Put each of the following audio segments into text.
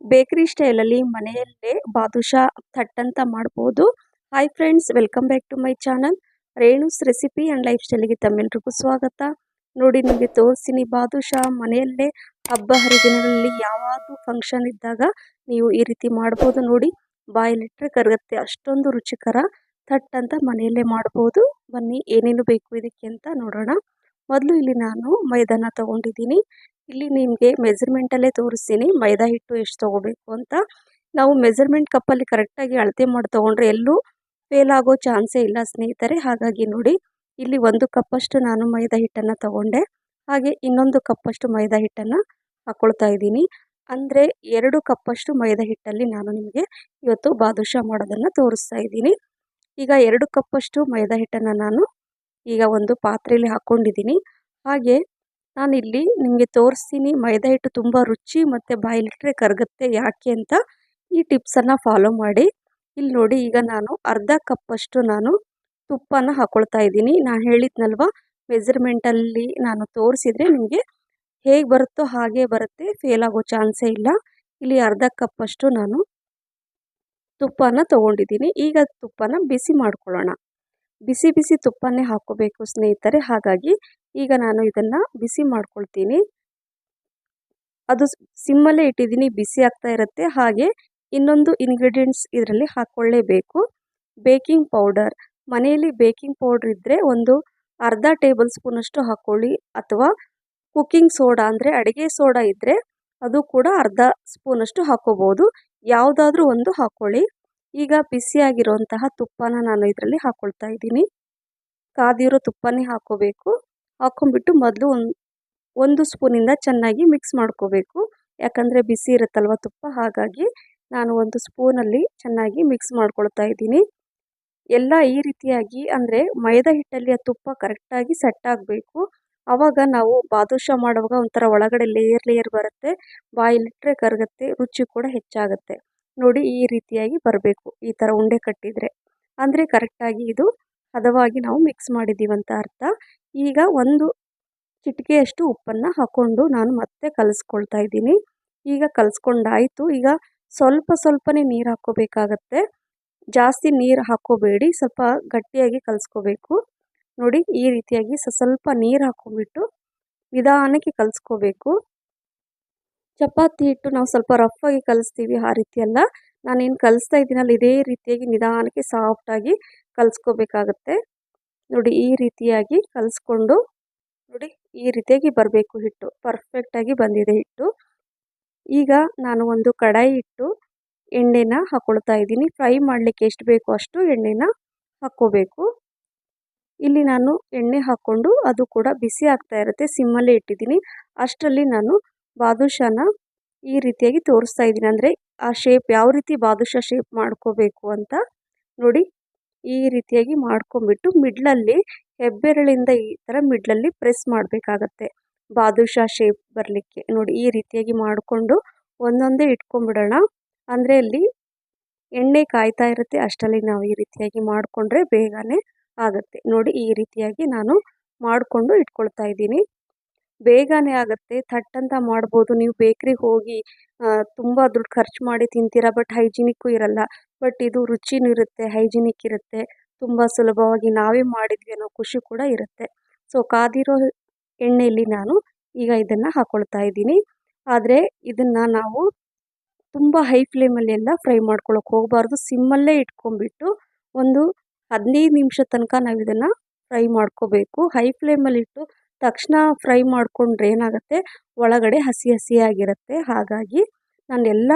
Bakery ಸ್ಟೈಲಲ್ಲಿ ಮನೆಯಲ್ಲೇ ಬಾದುಷಾ ಥಟ್ ಅಂತ ಮಾಡ್ಬೋದು. Hi friends welcome back to my channel Renu's recipe and life ಸ್ಟೈಲಿಗೆ ತಮ್ಮೆಲ್ರಿಗೂ ಸ್ವಾಗತ. ನೋಡಿ ನಿಮಗೆ ತೋರಿಸ್ತೀನಿ ಬಾದುಷಾ. ಮನೆಯಲ್ಲೇ ಹಬ್ಬ ಹರಿದಿನಗಳಲ್ಲಿ ಯಾವಾಗೂ ಫಂಕ್ಷನ್ ಇದ್ದಾಗ ನೀವು ಈ ರೀತಿ ಮಾಡ್ಬೋದು ನೋಡಿ. ಬಾಯಲ್ಲಿಟ್ಟರೆ ಕರಗತ್ತೆ, ಅಷ್ಟೊಂದು ರುಚಿಕರ. ಥಟ್ ಅಂತ ಮನೆಯಲ್ಲೇ ಮಾಡ್ಬೋದು. ಬನ್ನಿ ಏನೇನು ಬೇಕು ಇದಕ್ಕೆ ಅಂತ ನೋಡೋಣ. ಮೊದಲು ಇಲ್ಲಿ ನಾನು ಮೈದಾನ ತಗೊಂಡಿದ್ದೀನಿ. ಇಲ್ಲಿ ನಿಮಗೆ ಮೆಜರ್ಮೆಂಟಲ್ಲೇ ತೋರಿಸ್ತೀನಿ. ಮೈದಾ ಹಿಟ್ಟು ಎಷ್ಟು ತೊಗೋಬೇಕು ಅಂತ. ನಾವು ಮೆಜರ್ಮೆಂಟ್ ಕಪ್ಪಲ್ಲಿ ಕರೆಕ್ಟಾಗಿ ಅಳತೆ ಮಾಡಿ ತೊಗೊಂಡ್ರೆ ಎಲ್ಲೂ ಫೇಲ್ ಆಗೋ ಚಾನ್ಸೇ ಇಲ್ಲ ಸ್ನೇಹಿತರೆ. ಹಾಗಾಗಿ ನೋಡಿ, ಇಲ್ಲಿ ಒಂದು ಕಪ್ಪಷ್ಟು ನಾನು ಮೈದಾ ಹಿಟ್ಟನ್ನು ತಗೊಂಡೆ. ಹಾಗೆ ಇನ್ನೊಂದು ಕಪ್ಪಷ್ಟು ಮೈದಾ ಹಿಟ್ಟನ್ನು ಹಾಕ್ಕೊಳ್ತಾ ಇದ್ದೀನಿ. ಅಂದರೆ ಎರಡು ಕಪ್ಪಷ್ಟು ಮೈದಾ ಹಿಟ್ಟಲ್ಲಿ ನಾನು ನಿಮಗೆ ಇವತ್ತು ಬಾದುಷಾ ಮಾಡೋದನ್ನು ತೋರಿಸ್ತಾ ಇದ್ದೀನಿ. ಈಗ ಎರಡು ಕಪ್ಪಷ್ಟು ಮೈದಾ ಹಿಟ್ಟನ್ನು ನಾನು ಈಗ ಒಂದು ಪಾತ್ರೆಯಲ್ಲಿ ಹಾಕ್ಕೊಂಡಿದ್ದೀನಿ ಹಾಗೆ ನಾನಿಲ್ಲಿ ನಿಮಗೆ ತೋರಿಸ್ತೀನಿ. ಮೈದಾ ಹಿಟ್ಟು ತುಂಬ ರುಚಿ ಮತ್ತು ಬಾಯಿಲಿಟ್ಟರೆ ಕರಗುತ್ತೆ ಯಾಕೆ ಅಂತ ಈ ಟಿಪ್ಸನ್ನು ಫಾಲೋ ಮಾಡಿ. ಇಲ್ಲಿ ನೋಡಿ ಈಗ ನಾನು ಅರ್ಧ ಕಪ್ಪಷ್ಟು ನಾನು ತುಪ್ಪನ ಹಾಕ್ಕೊಳ್ತಾ ಇದ್ದೀನಿ. ನಾನು ಹೇಳಿದ್ನಲ್ವ ಮೆಜರ್ಮೆಂಟಲ್ಲಿ ನಾನು ತೋರಿಸಿದರೆ ನಿಮಗೆ ಹೇಗೆ ಬರುತ್ತೋ ಹಾಗೆ ಬರುತ್ತೆ ಫೇಲ್ ಆಗೋ ಚಾನ್ಸೇ ಇಲ್ಲ. ಇಲ್ಲಿ ಅರ್ಧ ಕಪ್ಪಷ್ಟು ನಾನು ತುಪ್ಪನ ತೊಗೊಂಡಿದ್ದೀನಿ. ಈಗ ತುಪ್ಪನ ಬಿಸಿ ಮಾಡ್ಕೊಳ್ಳೋಣ. ಬಿಸಿ ಬಿಸಿ ತುಪ್ಪನೇ ಹಾಕೋಬೇಕು ಸ್ನೇಹಿತರೆ. ಹಾಗಾಗಿ ಈಗ ನಾನು ಇದನ್ನು ಬಿಸಿ ಮಾಡ್ಕೊಳ್ತೀನಿ. ಅದು ಸಿಮ್ಮಲ್ಲೇ ಇಟ್ಟಿದ್ದೀನಿ, ಬಿಸಿ ಆಗ್ತಾ ಇರುತ್ತೆ. ಹಾಗೆ ಇನ್ನೊಂದು ಇಂಗ್ರೀಡಿಯೆಂಟ್ಸ್ ಇದರಲ್ಲಿ ಹಾಕ್ಕೊಳ್ಳೇಬೇಕು ಬೇಕಿಂಗ್ ಪೌಡರ್. ಮನೆಯಲ್ಲಿ ಬೇಕಿಂಗ್ ಪೌಡರ್ ಇದ್ದರೆ ಒಂದು ಅರ್ಧ ಟೇಬಲ್ ಸ್ಪೂನಷ್ಟು ಹಾಕ್ಕೊಳ್ಳಿ ಅಥವಾ ಕುಕ್ಕಿಂಗ್ ಸೋಡಾ ಅಂದರೆ ಅಡುಗೆ ಸೋಡಾ ಇದ್ದರೆ ಅದು ಕೂಡ ಅರ್ಧ ಸ್ಪೂನಷ್ಟು ಹಾಕ್ಕೋಬೋದು ಯಾವುದಾದ್ರೂ ಒಂದು ಹಾಕ್ಕೊಳ್ಳಿ ಈಗ ಬಿಸಿಯಾಗಿರುವಂತಹ ತುಪ್ಪನ ನಾನು ಇದರಲ್ಲಿ ಹಾಕ್ಕೊಳ್ತಾ ಇದ್ದೀನಿ. ಕಾದಿರೋ ತುಪ್ಪನೇ ಹಾಕ್ಕೋಬೇಕು ಹಾಕ್ಕೊಂಬಿಟ್ಟು ಮೊದಲು ಒಂದು ಒಂದು ಸ್ಪೂನಿಂದ ಚೆನ್ನಾಗಿ ಮಿಕ್ಸ್ ಮಾಡ್ಕೋಬೇಕು. ಯಾಕಂದರೆ ಬಿಸಿ ಇರುತ್ತಲ್ವ ತುಪ್ಪ, ಹಾಗಾಗಿ ನಾನು ಒಂದು ಸ್ಪೂನಲ್ಲಿ ಚೆನ್ನಾಗಿ ಮಿಕ್ಸ್ ಮಾಡ್ಕೊಳ್ತಾ ಇದ್ದೀನಿ. ಎಲ್ಲ ಈ ರೀತಿಯಾಗಿ ಅಂದರೆ ಮೈದಾ ಹಿಟ್ಟಲ್ಲಿ ಆ ತುಪ್ಪ ಕರೆಕ್ಟಾಗಿ ಸೆಟ್ ಆಗಬೇಕು. ಆವಾಗ ನಾವು ಬಾದುಷಾ ಮಾಡುವಾಗ ಒಂಥರ ಒಳಗಡೆ ಲೇಯರ್ ಲೇಯರ್ ಬರುತ್ತೆ. ಬಾಯಲ್ಲಿಟ್ಟರೆ ಕರಗುತ್ತೆ, ರುಚಿ ಕೂಡ ಹೆಚ್ಚಾಗುತ್ತೆ. ನೋಡಿ ಈ ರೀತಿಯಾಗಿ ಬರಬೇಕು, ಈ ಥರ ಉಂಡೆ ಕಟ್ಟಿದರೆ. ಅಂದರೆ ಕರೆಕ್ಟಾಗಿ ಇದು ಹದವಾಗಿ ನಾವು ಮಿಕ್ಸ್ ಮಾಡಿದ್ದೀವಂತ ಅರ್ಥ. ಈಗ ಒಂದು ಚಿಟಿಕೆಯಷ್ಟು ಉಪ್ಪನ್ನು ಹಾಕ್ಕೊಂಡು ನಾನು ಮತ್ತೆ ಕಲಿಸ್ಕೊಳ್ತಾ ಇದ್ದೀನಿ. ಈಗ ಕಲಿಸ್ಕೊಂಡಾಯಿತು. ಈಗ ಸ್ವಲ್ಪ ಸ್ವಲ್ಪನೇ ನೀರು ಹಾಕ್ಕೋಬೇಕಾಗತ್ತೆ. ಜಾಸ್ತಿ ನೀರು ಹಾಕ್ಕೋಬೇಡಿ. ಸ್ವಲ್ಪ ಗಟ್ಟಿಯಾಗಿ ಕಲಿಸ್ಕೋಬೇಕು. ನೋಡಿ, ಈ ರೀತಿಯಾಗಿ ಸ್ವಲ್ಪ ನೀರು ಹಾಕ್ಕೊಂಬಿಟ್ಟು ನಿಧಾನಕ್ಕೆ ಕಲಿಸ್ಕೋಬೇಕು. ಚಪಾತಿ ಹಿಟ್ಟು ನಾವು ಸ್ವಲ್ಪ ರಫಾಗಿ ಕಲಿಸ್ತೀವಿ ಆ ರೀತಿಯೆಲ್ಲ ನಾನೇನು ಕಲಿಸ್ತಾ ಇದ್ದೀನಲ್ಲ, ಇದೇ ರೀತಿಯಾಗಿ ನಿಧಾನಕ್ಕೆ ಸಾಫ್ಟಾಗಿ ಕಲಿಸ್ಕೋಬೇಕಾಗತ್ತೆ. ನೋಡಿ ಈ ರೀತಿಯಾಗಿ ಕಲಿಸ್ಕೊಂಡು ನೋಡಿ ಈ ರೀತಿಯಾಗಿ ಬರಬೇಕು ಹಿಟ್ಟು. ಪರ್ಫೆಕ್ಟಾಗಿ ಬಂದಿದೆ ಹಿಟ್ಟು. ಈಗ ನಾನು ಒಂದು ಕಡಾಯಿ ಇಟ್ಟು ಎಣ್ಣೆನ ಹಾಕೊಳ್ತಾ ಇದ್ದೀನಿ. ಫ್ರೈ ಮಾಡಲಿಕ್ಕೆ ಎಷ್ಟು ಬೇಕೋ ಅಷ್ಟು ಎಣ್ಣೆನ ಹಾಕ್ಕೋಬೇಕು. ಇಲ್ಲಿ ನಾನು ಎಣ್ಣೆ ಹಾಕ್ಕೊಂಡು ಅದು ಕೂಡ ಬಿಸಿ ಆಗ್ತಾ ಇರುತ್ತೆ. ಸಿಮ್ಮಲ್ಲೇ ಇಟ್ಟಿದ್ದೀನಿ. ಅಷ್ಟರಲ್ಲಿ ನಾನು ಬಾದುಷಾನ ಈ ರೀತಿಯಾಗಿ ತೋರಿಸ್ತಾ ಇದ್ದೀನಿ. ಅಂದರೆ ಆ ಶೇಪ್ ಯಾವ ರೀತಿ ಬಾದುಷಾ ಶೇಪ್ ಮಾಡ್ಕೋಬೇಕು ಅಂತ ನೋಡಿ ಈ ರೀತಿಯಾಗಿ ಮಾಡ್ಕೊಂಬಿಟ್ಟು ಮಿಡ್ಲಲ್ಲಿ ಹೆಬ್ಬೆರಳಿಂದ ಈ ಥರ ಮಿಡ್ಲಲ್ಲಿ ಪ್ರೆಸ್ ಮಾಡಬೇಕಾಗತ್ತೆ. ಬಾದುಷಾ ಶೇಪ್ ಬರಲಿಕ್ಕೆ. ನೋಡಿ, ಈ ರೀತಿಯಾಗಿ ಮಾಡಿಕೊಂಡು ಒಂದೊಂದೇ ಇಟ್ಕೊಂಡ್ಬಿಡೋಣ. ಅಂದರೆ ಅಲ್ಲಿ ಎಣ್ಣೆ ಕಾಯ್ತಾ ಇರುತ್ತೆ. ಅಷ್ಟರಲ್ಲಿ ನಾವು ಈ ರೀತಿಯಾಗಿ ಮಾಡಿಕೊಂಡ್ರೆ ಬೇಗನೆ ಆಗುತ್ತೆ. ನೋಡಿ, ಈ ರೀತಿಯಾಗಿ ನಾನು ಮಾಡಿಕೊಂಡು ಇಟ್ಕೊಳ್ತಾ ಇದ್ದೀನಿ. ಬೇಗನೆ ಆಗುತ್ತೆ. ಥಟ್ಟಂತ ಮಾಡ್ಬೋದು. ನೀವು ಬೇಕ್ರಿಗೆ ಹೋಗಿ ತುಂಬ ದುಡ್ಡು ಖರ್ಚು ಮಾಡಿ ತಿಂತೀರಾ, ಬಟ್ ಹೈಜಿನಿಕ್ಕು ಇರಲ್ಲ. ಬಟ್ ಇದು ರುಚಿನೂ ಇರುತ್ತೆ ಹೈಜಿನಿಕ್ ಇರುತ್ತೆ ತುಂಬ ಸುಲಭವಾಗಿ ನಾವೇ ಮಾಡಿದ್ವಿ ಅನ್ನೋ ಖುಷಿ ಕೂಡ ಇರುತ್ತೆ. ಸೊ ಕಾದಿರೋ ಎಣ್ಣೆಯಲ್ಲಿ ನಾನು ಈಗ ಇದನ್ನು ಹಾಕ್ಕೊಳ್ತಾ ಇದ್ದೀನಿ. ಆದರೆ ಇದನ್ನು ನಾವು ತುಂಬ ಹೈ ಫ್ಲೇಮಲ್ಲಿ ಎಲ್ಲ ಫ್ರೈ ಮಾಡ್ಕೊಳಕ್ಕೆ ಹೋಗಬಾರ್ದು. ಸಿಮ್ಮಲ್ಲೇ ಇಟ್ಕೊಂಡ್ಬಿಟ್ಟು ಒಂದು ಹದಿನೈದು ನಿಮಿಷ ತನಕ ನಾವು ಇದನ್ನು ಫ್ರೈ ಮಾಡ್ಕೋಬೇಕು. ಹೈ ಫ್ಲೇಮಲ್ಲಿ ಇಟ್ಟು ತಕ್ಷಣ ಫ್ರೈ ಮಾಡಿಕೊಂಡ್ರೆ ಏನಾಗುತ್ತೆ? ಒಳಗಡೆ ಹಸಿ ಹಸಿಯಾಗಿರುತ್ತೆ. ಹಾಗಾಗಿ ನಾನೆಲ್ಲ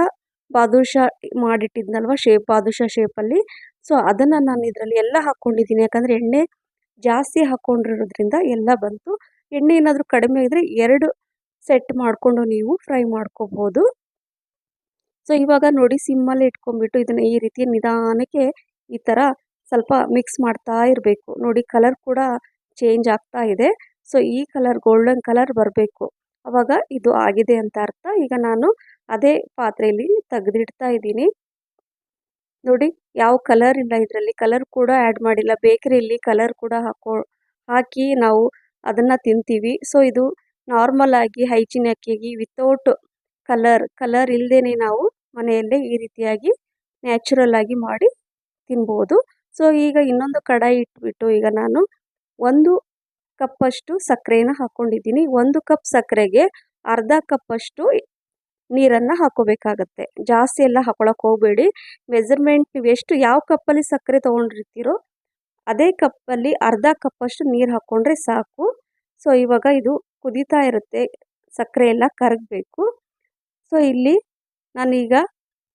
ಬಾದುಷಾ ಮಾಡಿಟ್ಟಿದ್ನಲ್ವ ಶೇಪ್ ಬಾದುಷಾ ಶೇಪಲ್ಲಿ ಸೊ ಅದನ್ನು ನಾನು ಇದರಲ್ಲಿ ಎಲ್ಲ ಹಾಕ್ಕೊಂಡಿದ್ದೀನಿ. ಯಾಕಂದರೆ ಎಣ್ಣೆ ಜಾಸ್ತಿ ಹಾಕ್ಕೊಂಡಿರೋದ್ರಿಂದ ಎಲ್ಲ ಬಂತು. ಎಣ್ಣೆ ಏನಾದರೂ ಕಡಿಮೆ ಇದ್ದರೆ ಎರಡು ಸೆಟ್ ಮಾಡಿಕೊಂಡು ನೀವು ಫ್ರೈ ಮಾಡ್ಕೋಬೋದು. ಸೊ ಇವಾಗ ನೋಡಿ ಸಿಮ್ಮಲ್ಲಿ ಇಟ್ಕೊಂಡ್ಬಿಟ್ಟು ಇದನ್ನು ಈ ರೀತಿ ನಿಧಾನಕ್ಕೆ ಈ ಥರ ಸ್ವಲ್ಪ ಮಿಕ್ಸ್ ಮಾಡ್ತಾ ಇರಬೇಕು. ನೋಡಿ ಕಲರ್ ಕೂಡ ಚೇಂಜ್ ಆಗ್ತಾ ಇದೆ. ಸೊ ಈ ಕಲರ್ ಗೋಲ್ಡನ್ ಕಲರ್ ಬರಬೇಕು. ಅವಾಗ ಇದು ಆಗಿದೆ ಅಂತ ಅರ್ಥ. ಈಗ ನಾನು ಅದೇ ಪಾತ್ರೆಯಲ್ಲಿ ತೆಗೆದಿಡ್ತಾ ಇದ್ದೀನಿ. ನೋಡಿ ಯಾವ ಕಲರ್ ಇಲ್ಲ ಇದರಲ್ಲಿ. ಕಲರ್ ಕೂಡ ಆ್ಯಡ್ ಮಾಡಿಲ್ಲ. ಬೇಕರಿಯಲ್ಲಿ ಕಲರ್ ಕೂಡ ಹಾಕೋ, ಹಾಕಿ ನಾವು ಅದನ್ನು ತಿಂತೀವಿ. ಸೊ ಇದು ನಾರ್ಮಲ್ ಆಗಿ ಹೈಜಿನಿಕ್ಕಾಗಿ ವಿತೌಟ್ ಕಲರ್ ಕಲರ್ ಇಲ್ಲದೇ ನಾವು ಮನೆಯಲ್ಲೇ ಈ ರೀತಿಯಾಗಿ ನ್ಯಾಚುರಲ್ ಆಗಿ ಮಾಡಿ ತಿನ್ಬೋದು. ಸೊ ಈಗ ಇನ್ನೊಂದು ಕಡಾಯಿ ಇಟ್ಬಿಟ್ಟು ಈಗ ನಾನು ಒಂದು ಕಪ್ಪಷ್ಟು ಸಕ್ಕರೆನ ಹಾಕ್ಕೊಂಡಿದ್ದೀನಿ ಒಂದು ಕಪ್ ಸಕ್ಕರೆಗೆ ಅರ್ಧ ಕಪ್ಪಷ್ಟು ನೀರನ್ನು ಹಾಕೋಬೇಕಾಗತ್ತೆ. ಜಾಸ್ತಿ ಎಲ್ಲ ಹಾಕೊಳಕ್ಕೆ ಹೋಗಬೇಡಿ. ಮೆಜರ್ಮೆಂಟ್ ನೀವು ಎಷ್ಟು ಯಾವ ಕಪ್ಪಲ್ಲಿ ಸಕ್ಕರೆ ತೊಗೊಂಡಿರ್ತೀರೋ ಅದೇ ಕಪ್ಪಲ್ಲಿ ಅರ್ಧ ಕಪ್ಪಷ್ಟು ನೀರು ಹಾಕ್ಕೊಂಡ್ರೆ ಸಾಕು. ಸೊ ಇವಾಗ ಇದು ಕುದೀತಾ ಇರುತ್ತೆ. ಸಕ್ಕರೆ ಎಲ್ಲ ಕರಗಬೇಕು. ಸೊ ಇಲ್ಲಿ ನಾನೀಗ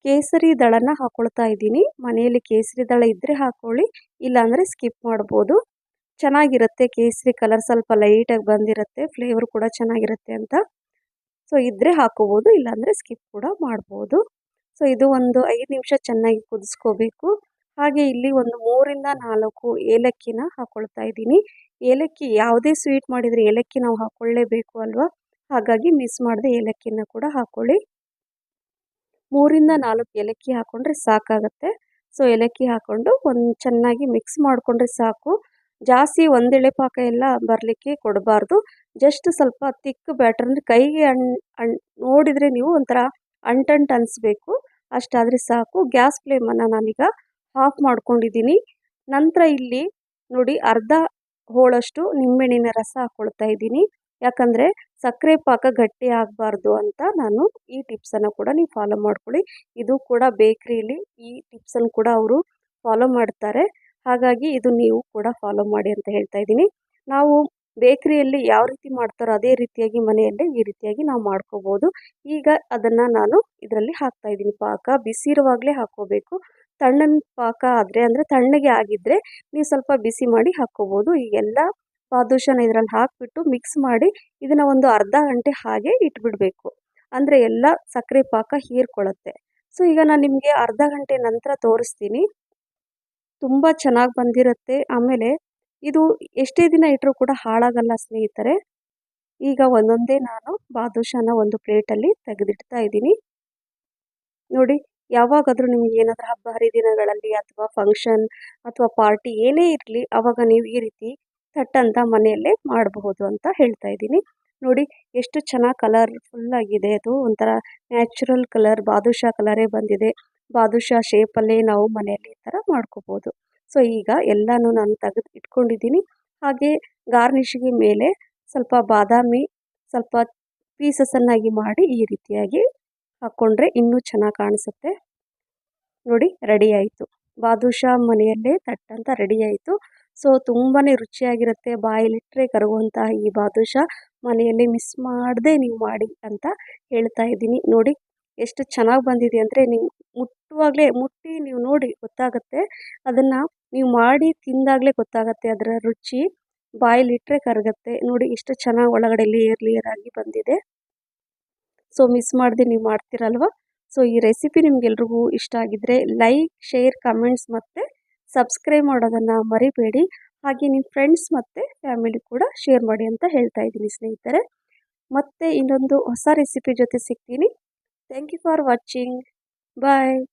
ಕೇಸರಿ ದಳನ ಹಾಕೊಳ್ತಾ ಇದ್ದೀನಿ. ಮನೆಯಲ್ಲಿ ಕೇಸರಿ ದಳ ಇದ್ದರೆ ಹಾಕೊಳ್ಳಿ, ಇಲ್ಲಾಂದರೆ ಸ್ಕಿಪ್ ಮಾಡ್ಬೋದು. ಚೆನ್ನಾಗಿರುತ್ತೆ ಕೇಸರಿ ಕಲರ್ ಸ್ವಲ್ಪ ಲೈಟಾಗಿ ಬಂದಿರುತ್ತೆ ಫ್ಲೇವರ್ ಕೂಡ ಚೆನ್ನಾಗಿರುತ್ತೆ ಅಂತ. ಸೊ ಇದ್ದರೆ ಹಾಕೋಬೋದು, ಇಲ್ಲಾಂದರೆ ಸ್ಕಿಪ್ ಕೂಡ ಮಾಡ್ಬೋದು. ಸೊ, ಇದು ಒಂದು ಐದು ನಿಮಿಷ ಚೆನ್ನಾಗಿ ಕುದಿಸ್ಕೋಬೇಕು. ಹಾಗೆ ಇಲ್ಲಿ ಒಂದು ಮೂರಿಂದ ನಾಲ್ಕು ಏಲಕ್ಕಿನ ಹಾಕ್ಕೊಳ್ತಾ ಇದ್ದೀನಿ. ಏಲಕ್ಕಿ ಯಾವುದೇ ಸ್ವೀಟ್ ಮಾಡಿದರೆ ಏಲಕ್ಕಿ ನಾವು ಹಾಕ್ಕೊಳ್ಳೇಬೇಕು ಅಲ್ವಾ? ಹಾಗಾಗಿ ಮಿಸ್ ಮಾಡದೆ ಏಲಕ್ಕಿನ ಕೂಡ ಹಾಕ್ಕೊಳ್ಳಿ ಮೂರಿಂದ ನಾಲ್ಕು ಏಲಕ್ಕಿ ಹಾಕ್ಕೊಂಡ್ರೆ ಸಾಕಾಗತ್ತೆ. ಸೊ, ಏಲಕ್ಕಿ ಹಾಕ್ಕೊಂಡು ಒಂದು ಚೆನ್ನಾಗಿ ಮಿಕ್ಸ್ ಮಾಡಿಕೊಂಡ್ರೆ ಸಾಕು. ಜಾಸ್ತಿ ಒಂದೆಳೆ ಪಾಕ ಎಲ್ಲ ಬರಲಿಕ್ಕೆ ಕೊಡಬಾರ್ದು. ಜಸ್ಟ್ ಸ್ವಲ್ಪ ತಿಕ್ ಬ್ಯಾಟರ್ ಅಂದರೆ ಕೈಗೆ ಅಣ್ ಅಣ್ ನೋಡಿದರೆ ನೀವು ಒಂಥರ ಅಂಟಂಟು ಅನಿಸ್ಬೇಕು. ಅಷ್ಟಾದರೆ ಸಾಕು. ಗ್ಯಾಸ್ ಫ್ಲೇಮನ್ನು ನಾನೀಗ ಆಫ್ ಮಾಡ್ಕೊಂಡಿದ್ದೀನಿ. ನಂತರ ಇಲ್ಲಿ ನೋಡಿ ಅರ್ಧ ಹೋಳಷ್ಟು ನಿಂಬೆಹಣ್ಣಿನ ರಸ ಹಾಕ್ಕೊಳ್ತಾ ಇದ್ದೀನಿ. ಯಾಕಂದರೆ ಸಕ್ಕರೆ ಪಾಕ ಗಟ್ಟಿ ಆಗಬಾರ್ದು ಅಂತ ನಾನು ಈ ಟಿಪ್ಸನ್ನು ಕೂಡ ನೀವು ಫಾಲೋ ಮಾಡ್ಕೊಳ್ಳಿ. ಇದು ಕೂಡ ಬೇಕ್ರಿಯಲ್ಲಿ ಈ ಟಿಪ್ಸನ್ನು ಕೂಡ ಅವರು ಫಾಲೋ ಮಾಡ್ತಾರೆ. ಹಾಗಾಗಿ ಇದು ನೀವು ಕೂಡ ಫಾಲೋ ಮಾಡಿ ಅಂತ ಹೇಳ್ತಾ ಇದ್ದೀನಿ. ನಾವು ಬೇಕ್ರಿಯಲ್ಲಿ ಯಾವ ರೀತಿ ಮಾಡ್ತಾರೋ ಅದೇ ರೀತಿಯಾಗಿ ಮನೆಯಲ್ಲೇ ಈ ರೀತಿಯಾಗಿ ನಾವು ಮಾಡ್ಕೋಬೋದು. ಈಗ ಅದನ್ನು ನಾನು ಇದರಲ್ಲಿ ಹಾಕ್ತಾ ಇದ್ದೀನಿ. ಪಾಕ ಬಿಸಿ ಇರುವಾಗಲೇ ಹಾಕ್ಕೋಬೇಕು. ತಣ್ಣನ ಪಾಕ ಆದರೆ ಅಂದರೆ ತಣ್ಣಗೆ ಆಗಿದ್ದರೆ ನೀವು ಸ್ವಲ್ಪ ಬಿಸಿ ಮಾಡಿ ಹಾಕ್ಕೋಬೋದು. ಈಗೆಲ್ಲ ಪಾದೂಷನ ಇದರಲ್ಲಿ ಹಾಕಿಬಿಟ್ಟು ಮಿಕ್ಸ್ ಮಾಡಿ ಇದನ್ನು ಒಂದು ಅರ್ಧ ಗಂಟೆ ಹಾಗೆ ಇಟ್ಬಿಡಬೇಕು. ಅಂದರೆ ಎಲ್ಲ ಸಕ್ಕರೆ ಪಾಕ ಹೀರ್ಕೊಳ್ಳುತ್ತೆ. ಸೊ ಈಗ ನಾನು ನಿಮಗೆ ಅರ್ಧ ಗಂಟೆ ನಂತರ ತೋರಿಸ್ತೀನಿ. ತುಂಬ ಚೆನ್ನಾಗಿ ಬಂದಿರುತ್ತೆ. ಆಮೇಲೆ ಇದು ಎಷ್ಟೇ ದಿನ ಇಟ್ಟರೂ ಕೂಡ ಹಾಳಾಗಲ್ಲ ಸ್ನೇಹಿತರೆ. ಈಗ ಒಂದೊಂದೇ ನಾನು ಬಾದುಷಾನ ಒಂದು ಪ್ಲೇಟಲ್ಲಿ ತೆಗೆದಿಡ್ತಾ ಇದ್ದೀನಿ. ನೋಡಿ, ಯಾವಾಗಾದರೂ ನಿಮಗೆ ಏನಾದರೂ ಹಬ್ಬ ಹರಿದಿನಗಳಲ್ಲಿ ಅಥವಾ ಫಂಕ್ಷನ್ ಅಥವಾ ಪಾರ್ಟಿ ಏನೇ ಇರಲಿ ಆವಾಗ ನೀವು ಈ ರೀತಿ ತಟ್ಟಂತ ಮನೆಯಲ್ಲೇ ಮಾಡಬಹುದು ಅಂತ ಹೇಳ್ತಾ ಇದ್ದೀನಿ. ನೋಡಿ, ಎಷ್ಟು ಚೆನ್ನಾಗಿ ಕಲರ್ಫುಲ್ ಆಗಿದೆ ಅದು. ಒಂಥರ ನ್ಯಾಚುರಲ್ ಕಲರ್ ಬಾದುಷಾ ಕಲರೇ ಬಂದಿದೆ. ಬಾದುಷಾ ಶೇಪಲ್ಲೇ ನಾವು ಮನೆಯಲ್ಲಿ ಈ ಥರ ಮಾಡ್ಕೋಬೋದು. ಸೊ, ಈಗ ಎಲ್ಲನೂ ನಾನು ತೆಗೆದು ಇಟ್ಕೊಂಡಿದ್ದೀನಿ. ಹಾಗೆ ಗಾರ್ನಿಷಿಗೆ ಮೇಲೆ ಸ್ವಲ್ಪ ಬಾದಾಮಿ, ಸ್ವಲ್ಪ ಪೀಸಸನ್ನಾಗಿ ಮಾಡಿ ಈ ರೀತಿಯಾಗಿ ಹಾಕ್ಕೊಂಡ್ರೆ ಇನ್ನೂ ಚೆನ್ನಾಗಿ ಕಾಣಿಸುತ್ತೆ. ನೋಡಿ, ರೆಡಿ ಆಯಿತು. ಬಾದುಷಾ ಮನೆಯಲ್ಲೇ ತಟ್ಟಂತ ರೆಡಿ ಆಯಿತು. ಸೊ ತುಂಬಾ ರುಚಿಯಾಗಿರುತ್ತೆ. ಬಾಯಲ್ಲಿಟ್ಟರೆ ಕರಗುವಂತಹ ಈ ಬಾದುಷಾ ಮನೆಯಲ್ಲಿ ಮಿಸ್ ಮಾಡದೆ ನೀವು ಮಾಡಿ ಅಂತ ಹೇಳ್ತಾ ಇದ್ದೀನಿ. ನೋಡಿ, ಎಷ್ಟು ಚೆನ್ನಾಗಿ ಬಂದಿದೆ ಅಂದರೆ ನೀವು ಮುಟ್ಟುವಾಗಲೇ ಮುಟ್ಟಿ ನೀವು ನೋಡಿ ಗೊತ್ತಾಗುತ್ತೆ. ಅದನ್ನು ನೀವು ಮಾಡಿ ತಿಂದಾಗಲೇ ಗೊತ್ತಾಗುತ್ತೆ. ಅದರ ರುಚಿ ಬಾಯಲ್ಲಿಟ್ಟರೆ ಕರಗುತ್ತೆ. ನೋಡಿ ಎಷ್ಟು ಚೆನ್ನಾಗಿ ಒಳಗಡೆ ಲೇಯರ್ ಲೇಯರ್ ಆಗಿ ಬಂದಿದೆ. ಸೊ ಮಿಸ್ ಮಾಡಿದೆ ನೀವು ಮಾಡ್ತೀರಲ್ವ? ಸೊ ಈ ರೆಸಿಪಿ ನಿಮ್ಗೆಲ್ರಿಗೂ ಇಷ್ಟ ಆಗಿದ್ರೆ ಲೈಕ್ ಶೇರ್ ಕಮೆಂಟ್ಸ್ ಮತ್ತು ಸಬ್ಸ್ಕ್ರೈಬ್ ಮಾಡೋದನ್ನು ಮರಿಬೇಡಿ. ಹಾಗೆ ನಿಮ್ಮ ಫ್ರೆಂಡ್ಸ್ ಮತ್ತು ಫ್ಯಾಮಿಲಿ ಕೂಡ ಶೇರ್ ಮಾಡಿ ಅಂತ ಹೇಳ್ತಾ ಇದ್ದೀನಿ ಸ್ನೇಹಿತರೆ. ಮತ್ತೆ ಇನ್ನೊಂದು ಹೊಸ ರೆಸಿಪಿ ಜೊತೆ ಸಿಗ್ತೀನಿ. Thank you for watching bye